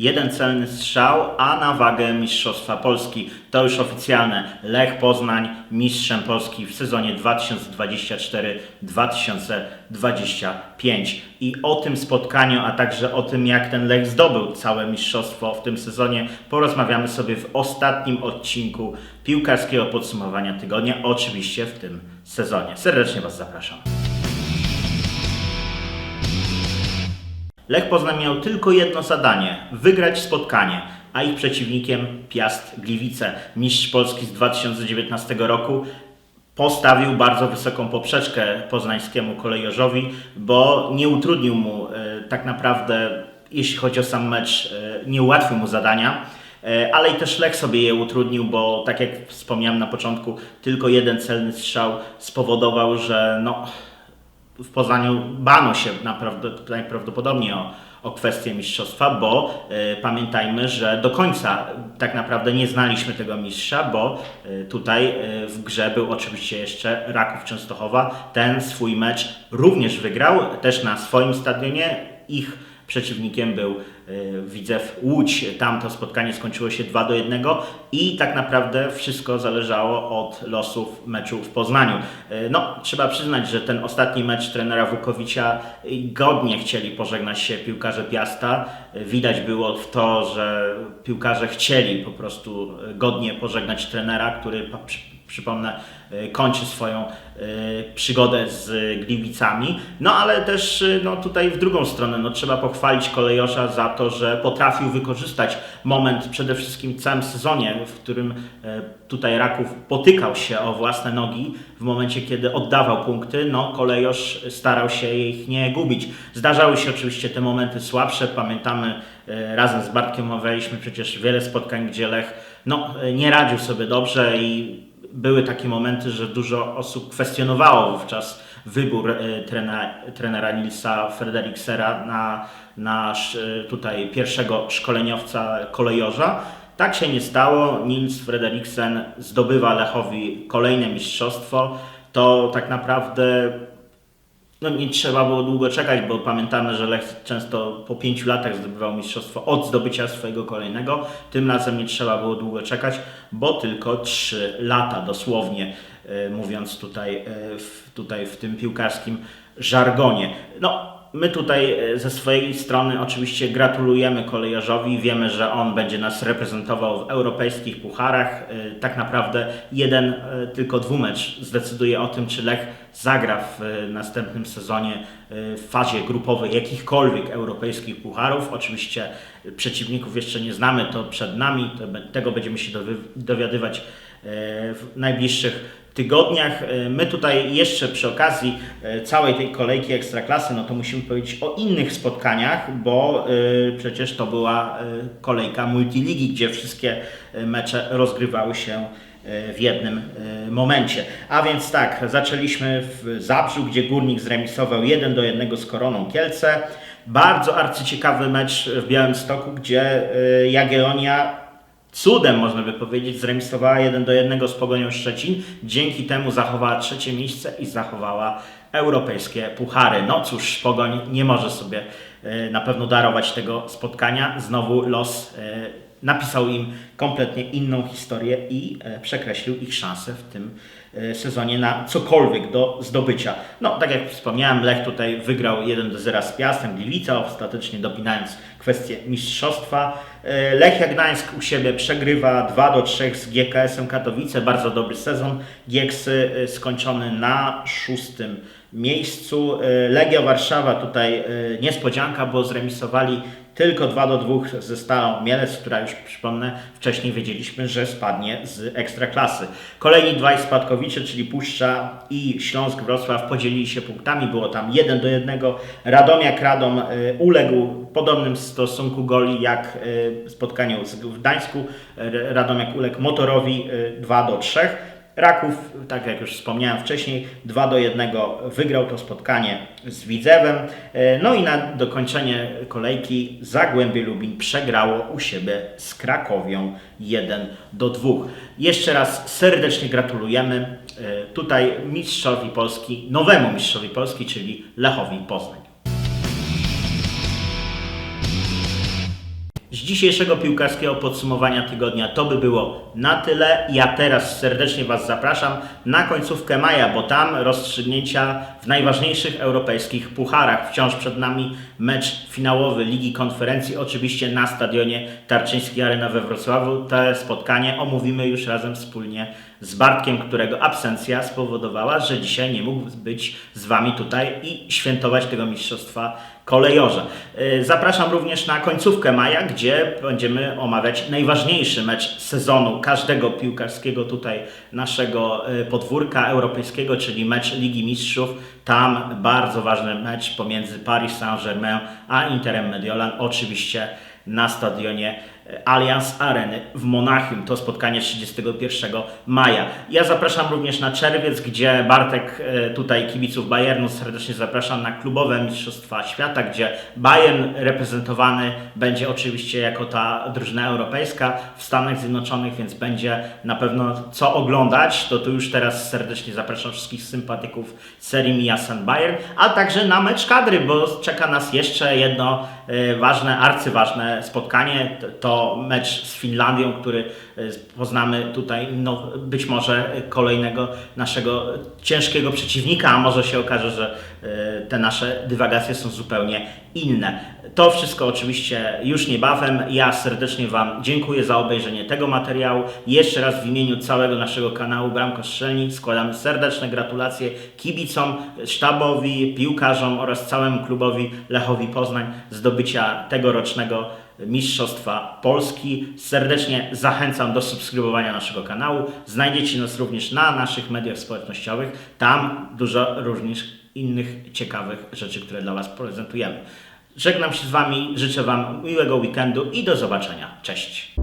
Jeden celny strzał, a na wagę Mistrzostwa Polski. To już oficjalne. Lech Poznań mistrzem Polski w sezonie 2024-2025. I o tym spotkaniu, a także o tym, jak ten Lech zdobył całe mistrzostwo w tym sezonie, porozmawiamy sobie w ostatnim odcinku piłkarskiego podsumowania tygodnia, oczywiście w tym sezonie. Serdecznie Was zapraszam. Lech Poznań miał tylko jedno zadanie wygrać spotkanie, a ich przeciwnikiem Piast Gliwice, mistrz Polski z 2019 roku. Postawił bardzo wysoką poprzeczkę poznańskiemu kolejorzowi, bo nie utrudnił mu e, tak naprawdę, jeśli chodzi o sam mecz, e, nie ułatwił mu zadania. E, Ale i też Lech sobie je utrudnił, bo tak jak wspomniałem na początku, tylko jeden celny strzał spowodował, że no, w Poznaniu bano się najprawdopodobniej o, o kwestię mistrzostwa, bo e, pamiętajmy, że do końca tak naprawdę nie znaliśmy tego mistrza, bo e, tutaj e, w grze był oczywiście jeszcze Raków Częstochowa. Ten swój mecz również wygrał, też na swoim stadionie. Ich przeciwnikiem był e, Widzew Łódź. Tam to spotkanie skończyło się 2 do 1 i tak naprawdę wszystko zależało od losów meczu w Poznaniu. E, No, trzeba przyznać, że ten ostatni mecz trenera Wukowicza godnie chcieli pożegnać się piłkarze Piasta. E, Widać było w to, że piłkarze chcieli po prostu godnie pożegnać trenera, który przypomnę, e, kończy swoją e, przygodę z Gliwicami. No ale też e, no, tutaj w drugą stronę no, trzeba pochwalić kolejorza za to, że potrafił wykorzystać moment przede wszystkim w całym sezonie, w którym e, tutaj Raków potykał się o własne nogi w momencie, kiedy oddawał punkty. No, kolejorz starał się ich nie gubić. Zdarzały się oczywiście te momenty słabsze. Pamiętamy, e, razem z Bartkiem omawialiśmy przecież wiele spotkań, gdzie Lech no, e, nie radził sobie dobrze i były takie momenty, że dużo osób kwestionowało wówczas wybór e, trena, trenera Nilsa Frederiksera na, na sz- tutaj pierwszego szkoleniowca kolejorza. Tak się nie stało. Nils Frederiksen zdobywa Lechowi kolejne mistrzostwo. To tak naprawdę no nie trzeba było długo czekać, bo pamiętamy, że Lech często po pięciu latach zdobywał mistrzostwo od zdobycia swojego kolejnego. Tym razem nie trzeba było długo czekać, bo tylko trzy lata dosłownie, e, mówiąc tutaj, e, tutaj w tym piłkarskim żargonie. No, My tutaj e, ze swojej strony oczywiście gratulujemy kolejarzowi. Wiemy, że on będzie nas reprezentował w europejskich pucharach. E, Tak naprawdę jeden e, tylko dwumecz zdecyduje o tym, czy Lech zagra w następnym sezonie w fazie grupowej jakichkolwiek europejskich pucharów. Oczywiście przeciwników jeszcze nie znamy, to przed nami. Tego będziemy się dowi- dowiadywać w najbliższych tygodniach. E, My tutaj jeszcze przy okazji e, całej tej kolejki Ekstraklasy, no to musimy powiedzieć o innych spotkaniach, bo e, przecież to była kolejka multiligi, gdzie wszystkie mecze rozgrywały się w jednym momencie. A więc tak, zaczęliśmy w Zabrzu, gdzie Górnik zremisował 1 do 1 z Koroną Kielce. Bardzo arcyciekawy mecz w Białymstoku, gdzie Jagiellonia cudem, można by powiedzieć, zremisowała 1 do 1 z Pogonią Szczecin. Dzięki temu zachowała trzecie miejsce i zachowała europejskie puchary. No cóż, Pogoń nie może sobie e, na pewno darować tego spotkania. Znowu los e, napisał im kompletnie inną historię i e, przekreślił ich szanse w tym e, sezonie na cokolwiek do zdobycia. No, tak jak wspomniałem, Lech tutaj wygrał 1 do 0 z Piastem Gliwica, ostatecznie dopinając kwestię mistrzostwa. E, Lechia Gdańsk u siebie przegrywa 2 do 3 z GKS-em Katowice, bardzo dobry sezon. E, skończony na szóstym miejscu. Legia Warszawa tutaj niespodzianka, bo zremisowali tylko 2 do 2 ze Stalą Mielec, która już przypomnę wcześniej wiedzieliśmy, że spadnie z Ekstraklasy. Kolejni dwaj spadkowicze, czyli Puszcza i Śląsk Wrocław podzielili się punktami, było tam 1 do 1. Radomiak Radom e, uległ podobnym stosunku goli jak e, spotkaniu w Gdańsku. E, Radomiak uległ Motorowi e, 2 do 3. Raków, tak jak już wspomniałem wcześniej, 2 do 1 wygrał to spotkanie z Widzewem. E, No i na dokończenie kolejki Zagłębie Lubin przegrało u siebie z Krakowią 1 do 2. Jeszcze raz serdecznie gratulujemy e, tutaj mistrzowi Polski, nowemu mistrzowi Polski, czyli Lechowi Poznań. Z dzisiejszego piłkarskiego podsumowania tygodnia to by było na tyle. Ja teraz serdecznie Was zapraszam na końcówkę maja, bo tam rozstrzygnięcia w najważniejszych europejskich pucharach. Wciąż przed nami mecz finałowy Ligi Konferencji, oczywiście na stadionie Tarczyńskiej Arena we Wrocławiu. To spotkanie omówimy już razem wspólnie z Bartkiem, którego absencja spowodowała, że dzisiaj nie mógł być z Wami tutaj i świętować tego mistrzostwa kolejorze. Y, Zapraszam również na końcówkę maja, gdzie będziemy omawiać najważniejszy mecz sezonu każdego piłkarskiego tutaj naszego y, podwórka europejskiego, czyli mecz Ligi Mistrzów. Tam bardzo ważny mecz pomiędzy Paris Saint-Germain a Interem Mediolan, oczywiście na stadionie Allianz Areny w Monachium. To spotkanie 31 maja. Ja zapraszam również na czerwiec, gdzie Bartek e, tutaj kibiców Bayernu serdecznie zapraszam na klubowe Mistrzostwa Świata, gdzie Bayern reprezentowany będzie oczywiście jako ta drużyna europejska w Stanach Zjednoczonych, więc będzie na pewno co oglądać. To tu już teraz serdecznie zapraszam wszystkich sympatyków serii Miasen Bayern, a także na mecz kadry, bo czeka nas jeszcze jedno e, ważne, arcyważne spotkanie. T- Mecz z Finlandią, który e, poznamy tutaj, no, być może kolejnego naszego ciężkiego przeciwnika, a może się okaże, że e, te nasze dywagacje są zupełnie inne. To wszystko oczywiście już niebawem. Ja serdecznie Wam dziękuję za obejrzenie tego materiału. Jeszcze raz w imieniu całego naszego kanału Bramko Strzelni składamy serdeczne gratulacje kibicom, sztabowi, piłkarzom oraz całemu klubowi Lechowi Poznań zdobycia tegorocznego Mistrzostwa Polski. Serdecznie zachęcam do subskrybowania naszego kanału. Znajdziecie nas również na naszych mediach społecznościowych. Tam dużo różnych innych ciekawych rzeczy, które dla Was prezentujemy. Żegnam się z Wami, życzę Wam miłego weekendu i do zobaczenia. Cześć!